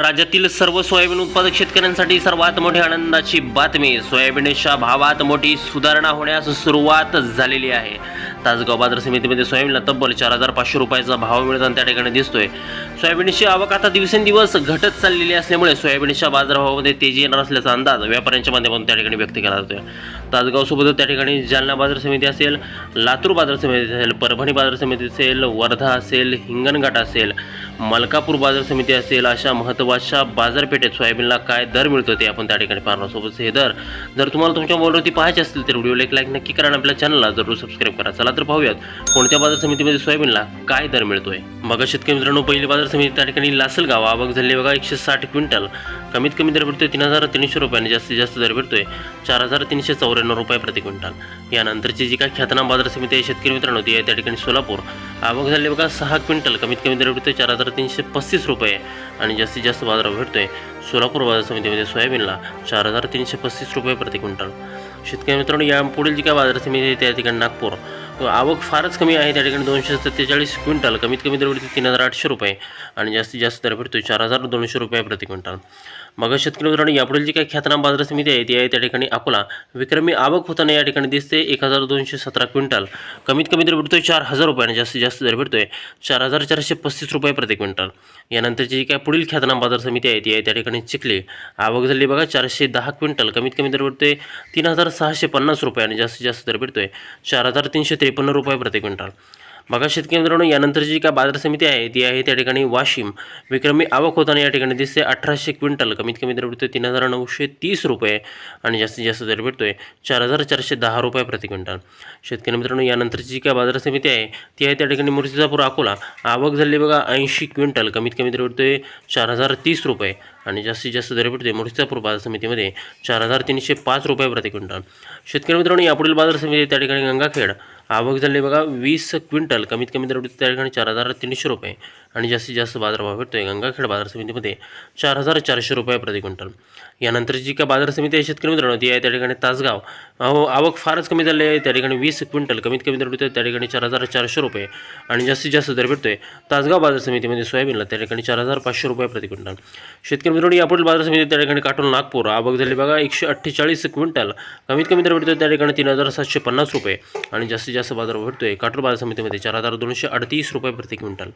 राज्यातील सर्व सोयाबीन उत्पादक शेतकऱ्यांसाठी सर्वात मोठी आनंदाची बातमी. सोयाबीनच्या भावात मोठी सुधारणा होण्यास सुरुवात झालेली आहे. तासगाव बाजार समितीमध्ये सोयाबीनला तब्बल चार हजार पाचशे रुपयाचा भाव मिळताना त्या ठिकाणी दिसतोय. सोयाबीनची आवक आता दिवसेंदिवस घटत चाललेली असल्यामुळे सोयाबीनच्या बाजारभावामध्ये तेजी येणार असल्याचा अंदाज व्यापाऱ्यांच्या माध्यमातून त्या ठिकाणी व्यक्त केला जातोय. तासगावसोबतच त्या ठिकाणी जालना बाजार समिती असेल लातूर बाजार समिती असेल परभणी बाजार समिती असेल वर्धा असेल हिंगणघाट असेल मलकापूर बाजार समिती असेल अशा महत्त्वाच्या बाजारपेठेत सोयाबीनला काय दर मिळतो ते आपण त्या ठिकाणी पाहणार सोबत हे दर जर तुम्हाला तुमच्या मोबाईलवरती पाहायचे असतील तर व्हिडिओला एक लाईक नक्की करा आणि आपल्या चॅनलला जरूर सबस्क्राईब करा. चला तर पाहूयात कोणत्या बाजार समितीमध्ये सोयाबीनला काय दर मिळतोय? मग शेतकरी मित्रांनो पहिली बाजार समिती त्या ठिकाणी लासलगाव आवक झाली बघा एकशे साठ क्विंटल. कमीत कमी दर भेटतोय तीन हजार तीनशे रुपये आणि जास्तीत जास्त दर भेटतोय चार हजार तीनशे चौऱ्याण्णव रुपये प्रति क्विंटल. यानंतरची जी काय ख्यातनाम बाजार समिती आहे शेतकरी मित्रांनो ती आहे त्या ठिकाणी सोलापूर. आवक झाली बघा सहा क्विंटल कमीत कमी दर भेटतोय चार हजार तीनशे पस्तीस रुपये आणि जास्तीत जास्त बाजार भेटतोय. सोलापूर बाजार समितीमध्ये सोयाबीनला चार हजार तीनशे पस्तीस रुपये प्रति क्विंटल. शेतकरी मित्रांनो या पुढील जी काय बाजार समिती आहे त्या ठिकाणी नागपूर. आवक फारच कमी आहे त्या ठिकाणी दोनशे सत्तेचाळीस क्विंटल. कमीत कमी दर भेटते तीन हजार आठशे रुपये आणि जास्तीत जास्त दर भेटतो चार हजार दोनशे रुपये प्रति क्विंटल. मग शेतकरी मित्रांनो यापुढील जी काही ख्यातनाम बाजार समिती आहे ती आहे त्या ठिकाणी अकोला. विक्रमी आवक होताना या ठिकाणी दिसते एक हजार दोनशे सतरा क्विंटल. कमीत कमी दर भेटतोय चार हजार रुपयाने जास्तीत जास्त दर भेटतोय चार हजार चारशे पस्तीस रुपये प्रति क्विंटल. यानंतरची जी काय पुढील ख्यातनाम बाजार समिती आहे ती आहे त्या ठिकाणी चिखली. आवक झाली बघा चारशे दहा क्विंटल. कमीत कमी दर भेटतोय तीन हजार सहाशे पन्नास रुपये आणि जास्तीत जास्त दर भेटतोय चार हजार तीनशे त्रेपन्न रुपये प्रति क्विंटल. बघा शेतकरी मित्रांनो यानंतरची जी काय बाजार समिती आहे ती आहे त्या ठिकाणी वाशिम. विक्रमी आवक होताना या ठिकाणी दिसते. अठराशे क्विंटल कमीत कमी दर भेटतोय तीन हजार नऊशे तीस रुपये आणि जास्तीत जास्त दर भेटतोय चार हजार चारशे दहा रुपये प्रति क्विंटल. शेतकरी मित्रांनो यानंतरची जी काय बाजार समिती आहे ती आहे त्या ठिकाणी मुर्तिजापूर अकोला. आवक झाली बघा ऐंशी क्विंटल कमीत कमी दर भेटतोय चार हजार तीस रुपये आणि जास्तीत जास्त दर भेटतोय मुर्तिजापूर बाजार समितीमध्ये चार हजार तीनशे पाच रुपये प्रति क्विंटल. शेतकरी मित्रांनो यापुढील बाजार समिती त्या ठिकाणी गंगाखेड. आवक झाली बघा वीस क्विंटल. कमीत कमी दर त्या ठिकाणी चार हजार तीनशे रुपये. आणि जास्तीत जास्त बाजारभाव आहे गंगाखेड बाजार समितीमध्ये चार हजार चारशे रुपये प्रति क्विंटल. यानंतर जी काय बाजार समिती आहे शेतकरी मित्रांनो ती आहे त्या ठिकाणी तासगाव. अहो आवक फारच कमी झाली आहे. त्या ठिकाणी वीस क्विंटल कमीत कमी दर भेटतो त्या ठिकाणी चार हजार चारशे रुपये आणि जास्तीत जास्त दर भेटतो आहे तासगाव बाजार समितीमध्ये सोयाबीनला त्या ठिकाणी चार हजार पाचशे रुपये प्रति क्विंटल. शेतकरी मित्रांनो यापुढील बाजार समिती त्या ठिकाणी काटोल नागपूर आवक झाली बघा एकशे अठ्ठेचाळीस क्विंटल. कमीत कमी दर भेटतोय त्या ठिकाणी तीन हजार सातशे पन्नास रुपये आणि जास्तीत जास्त बाजार भेटतोय. काटोल बाजार समितीमध्ये चार हजार दोनशे अडतीस रुपये प्रति क्विंटल.